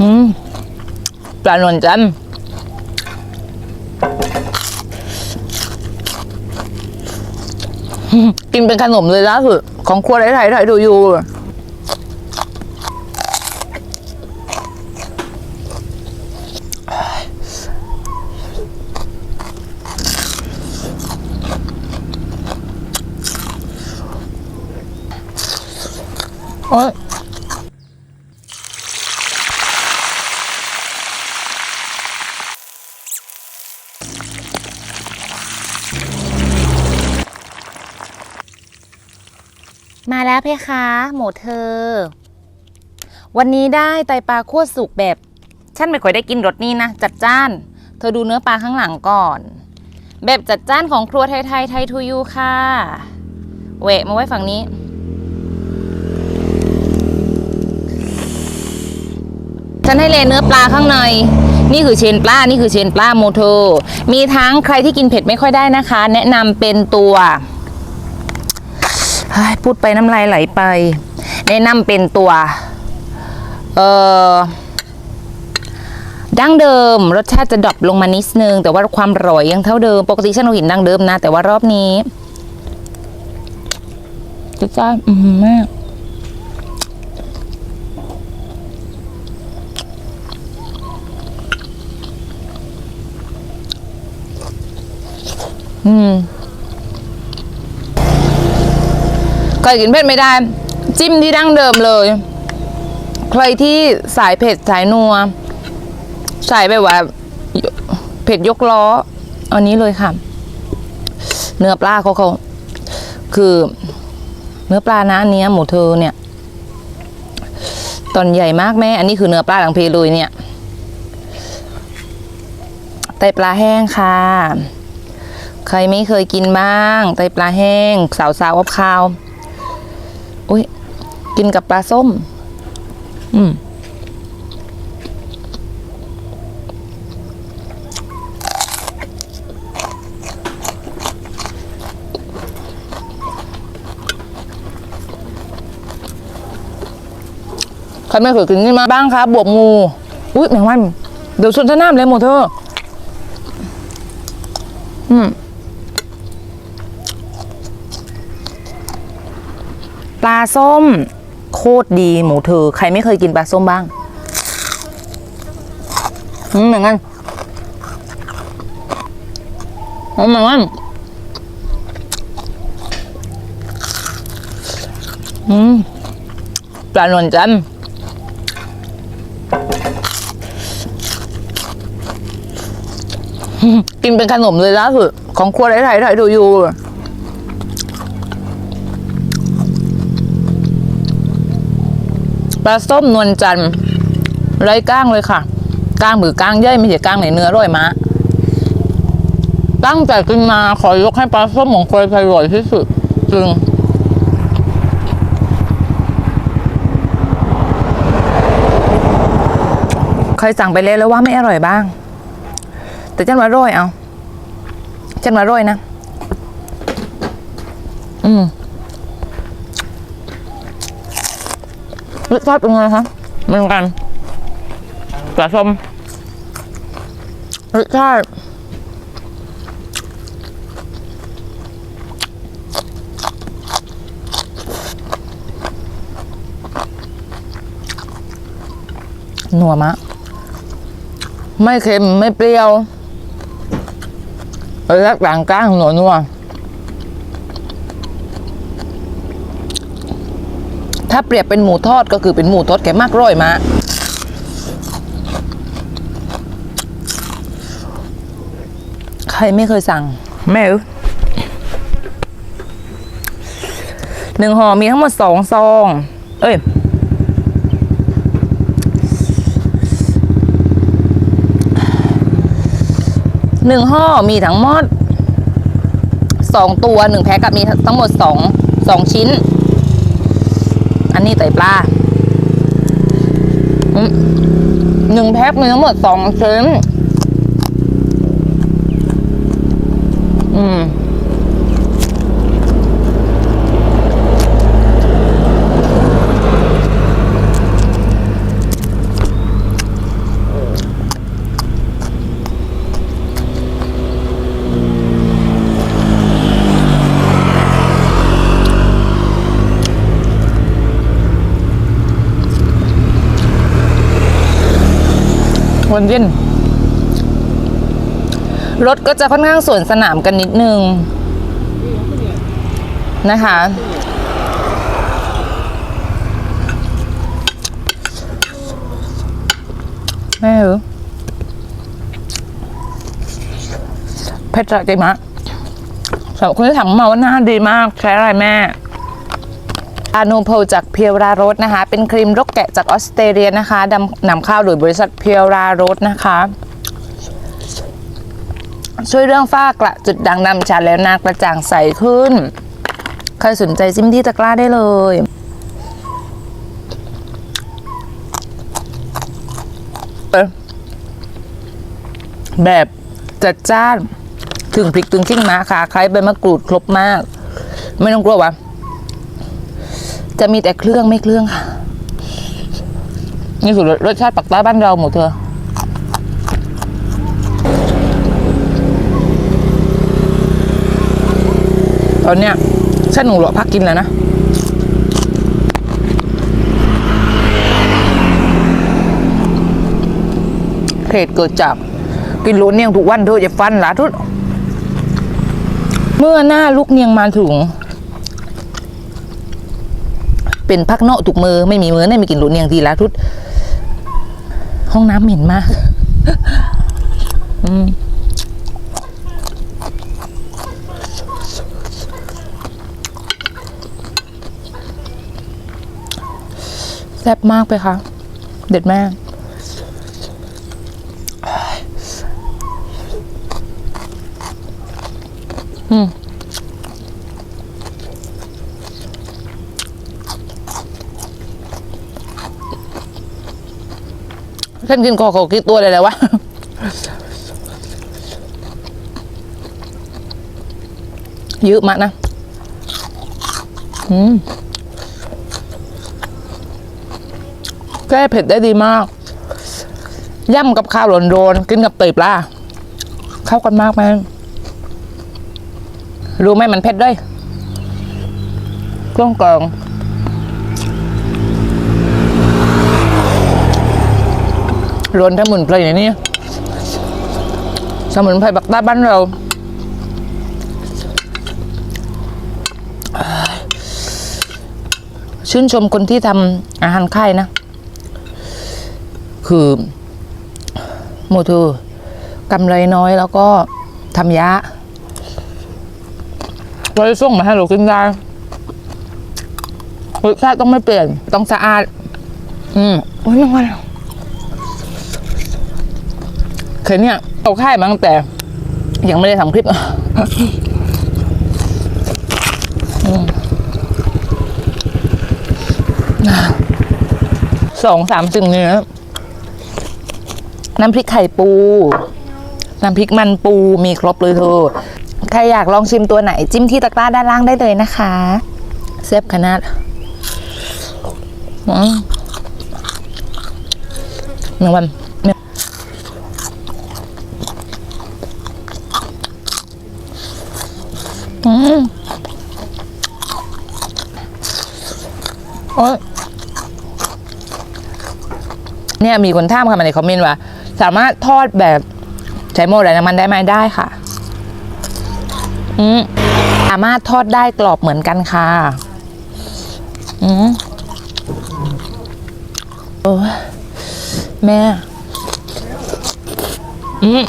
อืมปลาหนวลจันทร์กินเป็นขนมเลยล่าสุดของครัวไทยไทยไทยดูอยู่โอ๊ย แล้วเพคะ หมูเธอ วันนี้ได้ไตปลาคั่วสุกแบบ ฉันไม่ค่อยได้กินรสนี้นะ จัดจ้าน เธอดูเนื้อปลาข้างหลังก่อน แบบจัดจ้านของครัวไทยไทยไทยทูยูค่ะแหวะมาไว้ฝั่งนี้ ฉันให้เลเนื้อปลาข้างใน นี่คือเชนปลา นี่คือเชนปลาโมโท มีทั้งใครที่กินเผ็ดไม่ค่อยได้นะคะ แนะนำเป็นตัว พูดไปน้ำลายไหลไป แนะนำเป็นตัว เอ่อดั้งเดิม รสชาติจะดรอปลงมานิดนึง แต่ว่าความอร่อยยังเท่าเดิม ปกติฉันเอาหินดั้งเดิมนะ แต่ว่ารอบนี้จะจ้าอืมมากอืม ครกินเผ็ดไม่ได้ จิ้มที่ดั้งเดิมเลย ใครที่สายเผ็ดสายนัว สายแบบว่า เผ็ดยกล้อ อันนี้เลยค่ะ เนื้อปลาเขาเขาคือเนื้อปลานะอันเนี้ยหมูเธอเนี่ย ตอนใหญ่มากแม่ อันนี้คือเนื้อปลาหลังเพลยเนี่ยไตปลาแห้งค่ะ ใครไม่เคยกินบ้าง ไตปลาแห้ง สาวสาวๆคาวๆอุ้ย กินกับปลาส้ม อืมใครไม่เคยกินนี่มาบ้างครับบวบงู อุ้ยแมงวัน เดี๋ยวชนท่าน้ำเลยหมดเธอ อืมปลาส้ม โคตรดีหมูเธอ ใครไม่เคยกินปลาส้มบ้างอืมเหมือนกันอืมเหมือนกันอืมปลานวลจันทร์กินเป็นขนมเลยล่าสุดของครัวไทยไทยไทยดูอยู่ ลาส้มนวลจันทร์ไร้ก้างเลยค่ะก้างหรือก้างย่อยไม่ใช่ก้างไหนเนื้อร่อยมากตั้งแต่กินมาขอยกให้ปลาส้มของคอยไทยอร่อยที่สุดจริงเคยสั่งไปแล้วแล้วว่าไม่อร่อยบ้าง แต่ฉันว่าร่อยเอาฉันว่าร่อยนะ อืม รสชาติเป็นไงคะเหมือนกันปลาส้มรสชาติหนัวมะ ไม่เค็ม ไม่เปรี้ยวแล้วกลางกลางหนัวนัว ถ้าเปรียบเป็นหมูทอดก็คือเป็นหมูทอดแกมากร่อยมาใครไม่เคยสั่ง แม่เอ้ยหนึ่งห่อมีทั้งหมดสองซอง เอ้ยหนึ่งห่อมีทั้งหมดสองตัวหนึ่งแพ็คกับมีทั้งหมดสองสองชิ้น อันนี้ไตปลาหนึ่งแพ็คมีทั้งหมดสองชิ้นอืม วนเวียนรถก็จะค่อนข้างสวนสนามกันนิดนึง นะคะ แม่เหรอเพชรใจมะสำหรับคนที่ถามมาว่าหน้าดีมาก ใช้อะไรแม่ อาโนโพจากเพียวรารสนะคะ เป็นครีมรกแกะจากออสเตรเลียนะคะดำนำเข้าโดยบริษัทเพียวรารสนะคะ ช่วยเรื่องฝ้ากระจุดด่างดำชัดแล้วหน้ากระจ่างใสขึ้น ใครสนใจซิมที่ตะกร้าได้เลยแบบจัดจ้าน ถึงพริกถึงขิ้งมาค่ะ ใครใบมะกรูดครบมาก ไม่ต้องกลัววะ จะมีแต่เครื่องไม่เครื่องค่ะ นี่คือรสชาติปักใต้บ้านเราหมดเธอตอนเนี้ยฉันหนูหลอพักกินแล้วนะเหตุเกิดจากกินโรนเนียงทุกวันเธอจะฟันหลาทุดเมื่อหน้าลูกเนียงมาถึง เป็นพักเนาะถูกมือไม่มีมือได้ม่กินโรนเนียงทีละทุด ห้องน้ำเหม็นมาก อืมแซ่บมากไปค่ะ เด็ดแม่อืม ฉันกินคอเขากี่ตัวเลยแล้ววะเยอะมากนะ อืมแก้เผ็ดได้ดีมาก ย่ำกับข้าวหลนโดนกินกับเตยปลา เข้ากันมากแม่รู้ไหมมันเผ็ดด้วยเครื่องกรอง รวนทั้งหมุนไพรในนี้สมุนไพรบักใต้บ้านเราชื่นชมคนที่ทำอาหารค่ายนะ คือโมทูกำไรน้อยแล้วก็ทำยะเราจะส่งมาให้เรากินได้รสชาติต้องไม่เปลี่ยน ต้องสะอาด อืมโอ้ยมันวัน เคยเนี่ยเอาค่ายมาตั้งแต่ ยังไม่ได้ทำคลิปอืมสองสามสิ่งนี้นะน้ำพริกไข่ปู น้ำพริกมันปูมีครบเลยเธอ ใครอยากลองชิมตัวไหน จิ้มที่ตะกร้าด้านล่างได้เลยนะคะเซฟขนาดหนึ่งวันเนี่ยอืม โอ๊ยเนี่ยมีคนถามค่ะมาในคอมเมนต์ว่า สามารถทอดแบบใช้โม่ไรน้ำมันได้ไหมได้ค่ะ อืมสามารถทอดได้กรอบเหมือนกันค่ะ อืมโอ้แม่ อืม